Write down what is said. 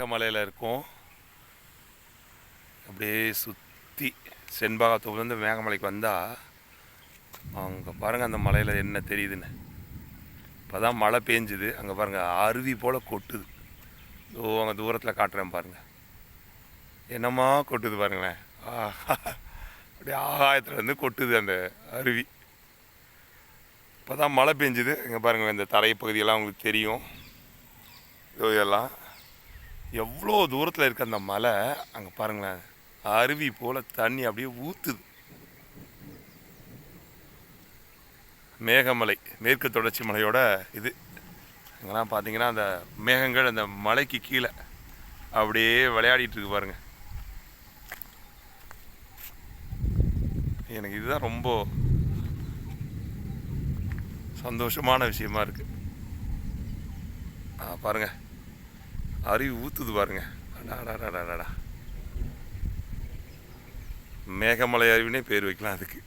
மேகமலையில் இருக்கும். அப்படியே சுற்றி செண்பாகத்தூர்லேருந்து மேகமலைக்கு வந்தால் அங்கே பாருங்கள் அந்த மலையில் என்ன தெரியுதுன்னு. இப்போ தான் மழை பேஞ்சுது. அங்கே பாருங்கள் அருவி போல் கொட்டுது. ஓ அங்கே தூரத்தில் காட்டுறேன் பாருங்கள் என்னம்மா கொட்டுது பாருங்களேன். ஆஹா. அப்படியே ஆகாயத்துலேருந்து கொட்டுது அந்த அருவி. இப்போ தான் மழை பெஞ்சுது. இங்கே பாருங்கள் இந்த தரைப்பகுதியெல்லாம் உங்களுக்கு தெரியும். இதோ இதெல்லாம். எவ்வளோ தூரத்தில் இருக்க அந்த மலை? அங்கே பாருங்களேன். அருவி போல் தண்ணி அப்படியே ஊற்றுது மேகமலை மேற்கு தொடர்ச்சி மலையோட இது. அங்கெல்லாம் பார்த்தீங்கன்னா அந்த மேகங்கள் அந்த மலைக்கு கீழே அப்படியே விளையாடிட்டு இருக்கு பாருங்க. எனக்கு இதுதான் ரொம்ப சந்தோஷமான விஷயமா இருக்குது ஆ அருவி ஊற்றுது பாருங்க. அடாடாடாடாடா மேகமலை அருவினே பேர் வைக்கலாம் அதுக்கு.